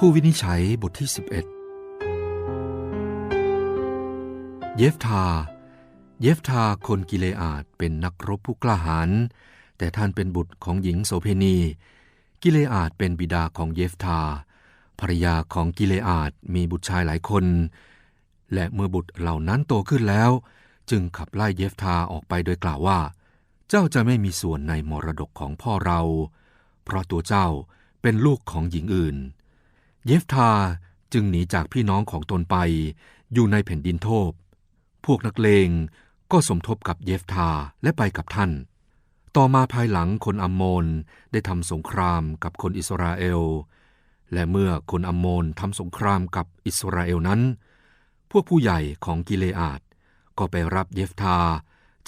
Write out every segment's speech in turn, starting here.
ผู้วินิจฉัยบทที่ 11 เยฟทา เยฟทาคนกิเลอาดเป็นนักรบผู้กล้าหาญแต่ท่านเป็นบุตรของหญิงโสเพณี กิเลอาดเป็นบิดาของเยฟทาภรรยาของกิเลอาดมีบุตรชายหลายคน และเมื่อบุตรเหล่านั้นโตขึ้นแล้ว จึงขับไล่เยฟทาออกไปโดยกล่าวว่า เจ้าจะไม่มีส่วนในมรดกของพ่อเรา เพราะตัวเจ้าเป็นลูกของหญิงอื่น เยฟทาจึงหนีจากพี่น้องของตนไปอยู่ในแผ่นดินโทบ พวกนักเลงก็สมทบกับเยฟทาและไปกับท่าน ต่อมาภายหลังคนอัมโมนได้ทำสงครามกับคนอิสราเอล และเมื่อคนอัมโมนทำสงครามกับอิสราเอลนั้น พวกผู้ใหญ่ของกิเลอาดก็ไปรับเยฟทา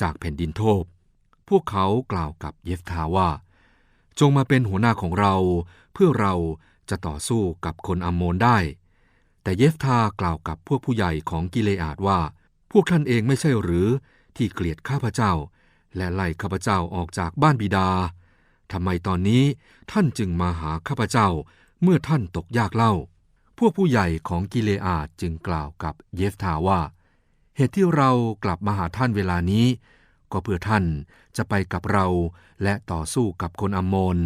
จากแผ่นดินโทบ พวกเขากล่าวกับเยฟทาว่า จงมาเป็นหัวหน้าของเราเพื่อเรา จะต่อสู้กับคนอัมโมนได้ แต่เยฟทากล่าวกับพวกผู้ใหญ่ของกิเลอาดว่า พวกท่านเองไม่ใช่หรือที่เกลียดข้าพเจ้า และไล่ข้าพเจ้าออกจากบ้านบิดาทำไมตอนนี้ท่านจึงมาหาข้าพเจ้าเมื่อท่านตกยากเล่า พวกผู้ใหญ่ของกิเลอาดจึงกล่าวกับเยฟทาว่า เหตุที่เรากลับมาหาท่านเวลานี้ ก็เพื่อท่านจะไปกับเราและต่อสู้กับคนอัมโมน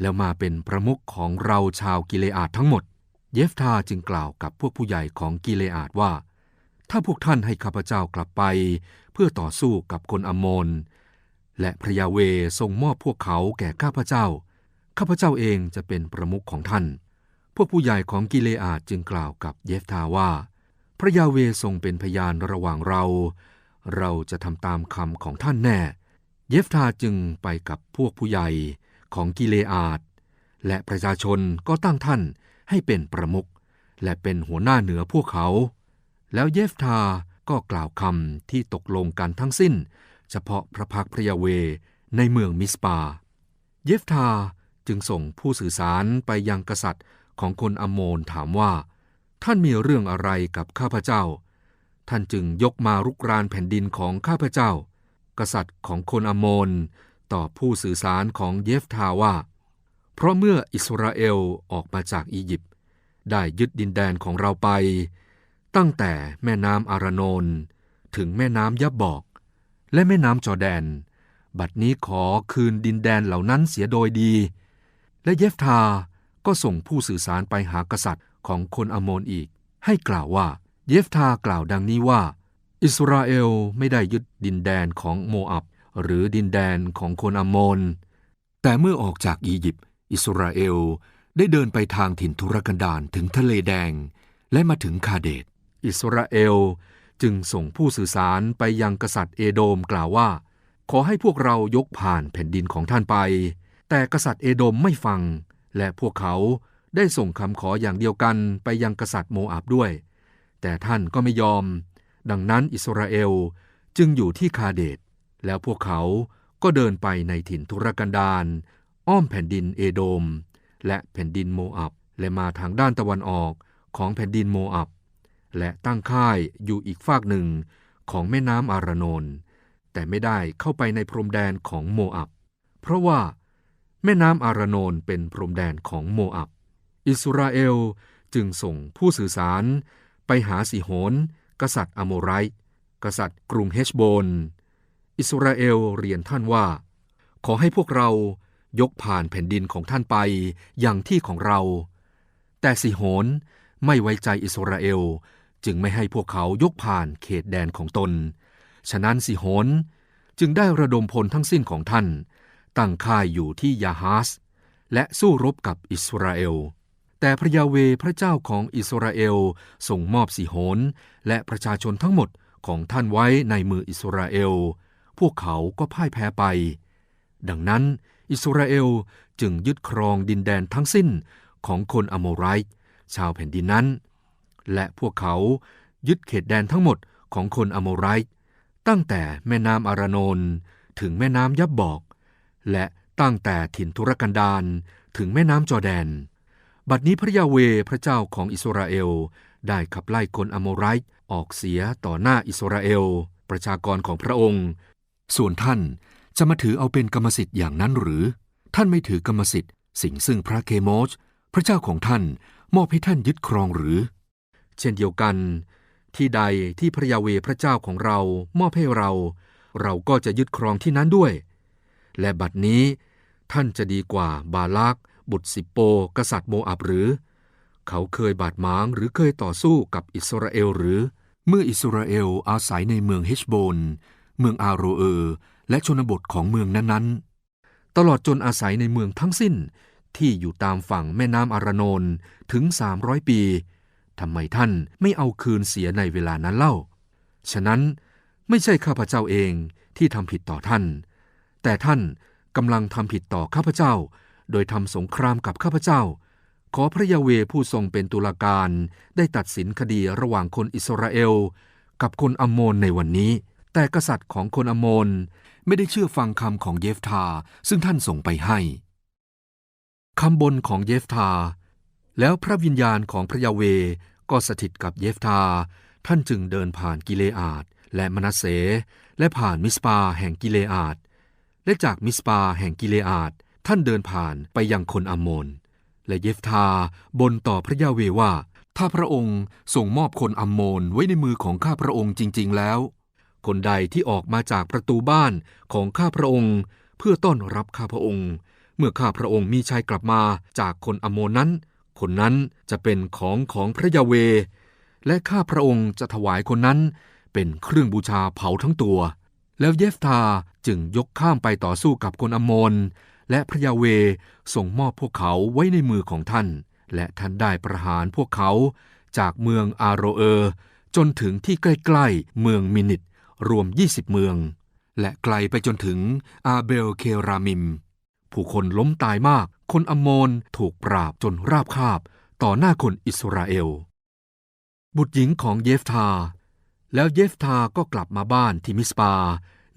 แล้วมาเป็นประมุขของเราชาวกิเลอาดทั้งหมด เยฟทาจึงกล่าวกับพวกผู้ใหญ่ของกิเลอาดว่า ถ้าพวกท่านให้ข้าพเจ้ากลับไป เพื่อต่อสู้กับคนอมมนและพระยาเวทรงมอบพวกเขาแก่ข้าพเจ้า ข้าพเจ้าเองจะเป็นประมุขของท่าน พวกผู้ใหญ่ของกิเลอาดจึงกล่าวกับเยฟทาว่า พระยาเวทรงเป็นพยานระหว่างเรา เราจะทำตามคำของท่านแน่ เยฟทาจึงไปกับพวกผู้ใหญ่ ของกิเลอาดและประชาชนก็ตั้งท่านให้เป็นประมุขและเป็นหัวหน้าเหนือพวกเขา แล้วเยฟทาก็กล่าวคำที่ตกลงกันทั้งสิ้น เฉพาะพระพักพระยาเวในเมืองมิสปา เยฟทาจึงส่งผู้สื่อสารไปยังกษัตริย์ของคนอโมนถามว่า ท่านมีเรื่องอะไรกับข้าพเจ้า ท่านจึงยกมารุกรานแผ่นดินของข้าพเจ้า กษัตริย์ของคนอโมน ต่อผู้สื่อสารของเยฟทาว่า เพราะเมื่ออิสราเอลออกมาจากอียิปต์ได้ยึดดินแดนของเราไป ตั้งแต่แม่น้ำอารานนถึงแม่น้ำยับบอก และแม่น้ำจอแดน บัดนี้ขอคืนดินแดนเหล่านั้นเสียโดยดี และเยฟทาก็ส่งผู้สื่อสารไปหากษัตริย์ของคนอโมนอีก ให้กล่าวว่าเยฟทากล่าวดังนี้ว่า อิสราเอลไม่ได้ยึดดินแดนของโมอับ หรือดินแดนของคนอมนแต่เมื่อออกจากอียิปต์อิสราเอลได้เดินไปทางถิ่นทุรกันดารถึงทะเลแดง และมาถึงคาเดตอิสราเอลจึงส่งผู้สื่อสารไปยังกษัตริย์เอโดมกล่าวว่า ขอให้พวกเรายกผ่านแผ่นดินของท่านไป แต่กษัตริย์เอโดมไม่ฟัง และพวกเขาได้ส่งคำขออย่างเดียวกันไปยังกษัตริย์โมอาบด้วย แต่ท่านก็ไม่ยอม ดังนั้นอิสราเอลจึงอยู่ที่คาเดต แล้วพวกเขาก็เดินไปในถิ่นทุรกันดารอ้อมแผ่นดินเอโดม และแผ่นดินโมอับ และมาทางด้านตะวันออกของแผ่นดินโมอับ และตั้งค่ายอยู่อีกฝากหนึ่งของแม่น้ำอารานนแต่ไม่ได้เข้าไปในพรมแดนของโมอับ เพราะว่าแม่น้ำอารานนเป็นพรมแดนของโมอับ อิสราเอลจึงส่งผู้สื่อสารไปหาสิโหนกษัตริย์อโมไรกษัตริย์กรุงเฮชโบน อิสราเอลเรียนท่านว่า ขอให้พวกเรายกผ่านแผ่นดินของท่านไปอย่างที่ของเรา แต่สิโหนไม่ไว้ใจอิสราเอลจึงไม่ให้พวกเขายกผ่านเขตแดนของตน ฉะนั้นสิโหนจึงได้ระดมพลทั้งสิ้นของท่าน ตั้งค่ายอยู่ที่ยาฮัสและสู้รบกับอิสราเอล แต่พระยาเวพระเจ้าของอิสราเอลส่งมอบสิโหนและประชาชนทั้งหมดของท่านไว้ในมืออิสราเอล พวกเขาก็พ่ายแพ้ไป ดังนั้นอิสราเอลจึงยึดครองดินแดนทั้งสิ้นของคนอโมไรต์ชาวแผ่นดินนั้น และพวกเขายึดเขตแดนทั้งหมดของคนอโมไรต์ตั้งแต่แม่น้ำอารานนถึงแม่น้ำยับบอก และตั้งแต่ถิ่นทุรกันดารถึงแม่น้ำจอแดน บัดนี้พระยาเวพระเจ้าของอิสราเอล ได้ขับไล่คนอโมไรต์ออกเสียต่อหน้าอิสราเอล ประชากรของพระองค์ ส่วนท่านจะมาถือเอาเป็นกรรมสิทธิ์อย่างนั้นหรือ ท่านไม่ถือกรรมสิทธิ์ สิ่งซึ่งพระเคโมชพระเจ้าของท่านมอบให้ท่านยึดครองหรือ เช่นเดียวกัน ที่ใดที่พระยาเวพระเจ้าของเรามอบให้เรา เราก็จะยึดครองที่นั้นด้วย และบัดนี้ ท่านจะดีกว่าบาลากบุตรสิโป กษัตริย์โมอับหรือ เขาเคยบาดหมางหรือเคยต่อสู้กับอิสราเอลหรือ เมื่ออิสราเอลอาศัยในเมืองเฮชโบน เมืองอาโรเออร์และชนบทของเมืองนั้นๆ ตลอดจนอาศัยในเมืองทั้งสิ้นที่อยู่ตามฝั่งแม่น้ำอารานนถึง 300 ปีทำไมท่านไม่เอาคืนเสียในเวลานั้นเล่า ฉะนั้นไม่ใช่ข้าพเจ้าเองที่ทำผิดต่อท่าน แต่ท่านกำลังทำผิดต่อข้าพเจ้า โดยทำสงครามกับข้าพเจ้า ขอพระยาเวผู้ทรงเป็นตุลาการได้ตัดสินคดีระหว่างคนอิสราเอล กับคนอัมโมนในวันนี้ แต่กษัตริย์ของคนอมโมนไม่ได้เชื่อฟังคำของเยฟทาซึ่งท่านส่งไปให้คำบนของเยฟทา แล้วพระวิญญาณของพระยาเวก็สถิตกับเยฟทา ท่านจึงเดินผ่านกิเลอาดและมนาเส และผ่านมิสปาแห่งกิเลอาดและจากมิสปาแห่งกิเลอาดท่านเดินผ่านไปยังคนอมโมน และเยฟทาบนต่อพระยาเวว่า ถ้าพระองค์ส่งมอบคนอมโมนไว้ในมือของข้าพระองค์จริง ๆ แล้ว คนใดที่ออกมาจากประตูบ้านของข้าพระองค์ เพื่อต้อนรับข้าพระองค์ เมื่อข้าพระองค์มีชัยกลับมาจากคนอโมนั้น คนนั้นจะเป็นของของพระยาเว และข้าพระองค์จะถวายคนนั้นเป็นเครื่องบูชาเผาทั้งตัว แล้วเยฟทาจึงยกข้ามไปต่อสู้กับคนอมโมนและพระยาเวส่งมอบพวกเขาไว้ในมือของท่าน และท่านได้ประหารพวกเขาจากเมืองอาโรเออร์จนถึงที่ใกล้ ๆ เมืองมินิต รวม 20 เมือง และไกลไปจนถึงอาเบลเครามิม ผู้คนล้มตายมาก คนอมโมนถูกปราบจนราบคาบ ต่อหน้าคนอิสราเอล บุตรหญิงของเยฟทา แล้วเยฟทาก็กลับมาบ้านที่มิสปา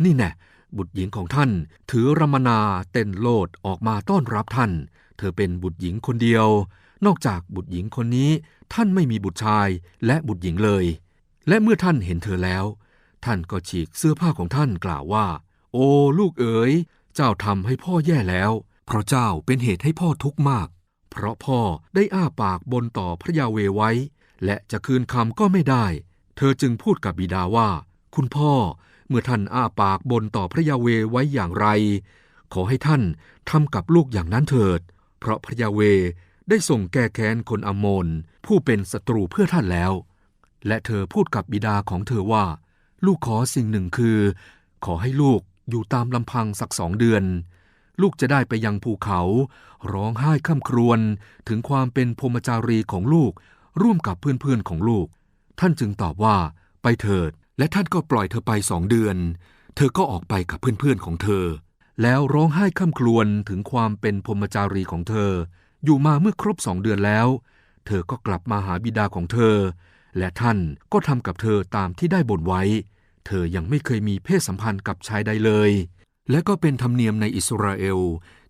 นี่แน่บุตรหญิงของท่านถือรมนาเต้นโลดออกมาต้อนรับท่าน เธอเป็นบุตรหญิงคนเดียว นอกจากบุตรหญิงคนนี้ ท่านไม่มีบุตรชายและบุตรหญิงเลย และเมื่อท่านเห็นเธอแล้ว ท่านก็ฉีกเสื้อผ้าของท่านกล่าวว่า โอ้ลูกเอ๋ย เจ้าทำให้พ่อแย่แล้ว เพราะเจ้าเป็นเหตุให้พ่อทุกข์มาก เพราะพ่อได้อ้าปากบนต่อพระยาเวไว้ และจะคืนคำก็ไม่ได้ เธอจึงพูดกับบิดาว่า คุณพ่อเมื่อท่านอ้าปากบนต่อพระยาเวไว้อย่างไร ขอให้ท่านทำกับลูกอย่างนั้นเถิด เพราะพระยาเวได้ส่งแก้แค้นคนอมโมนผู้เป็นศัตรูเพื่อท่านแล้ว และเธอพูดกับบิดาของเธอว่า ลูกขอสิ่งหนึ่งคือ ขอให้ลูกอยู่ตามลำพังสักสองเดือน ลูกจะได้ไปยังภูเขา ร้องไห้ข้ามครวญถึงความเป็นพรมจารีของลูก ร่วมกับเพื่อนๆของลูก ท่านจึงตอบว่า ไปเถิด และท่านก็ปล่อยเธอไปสองเดือน เธอก็ออกไปกับเพื่อนๆของเธอ แล้วร้องไห้ข้ามครวญถึงความเป็นพรมจารีของเธอ อยู่มาเมื่อครบสองเดือนแล้ว เธอก็กลับมาหาบิดาของเธอ และท่านก็ทำกับเธอตามที่ได้บ่นไว้ เธอยังไม่เคยมีเพศสัมพันธ์กับชายใดเลย และก็เป็นธรรมเนียมในอิสราเอล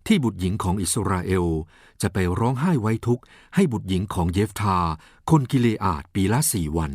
ที่บุตรหญิงของอิสราเอล จะไปร้องไห้ไว้ทุกข์ให้บุตรหญิงของเยฟทา คนกิเลอาดปีละสี่วัน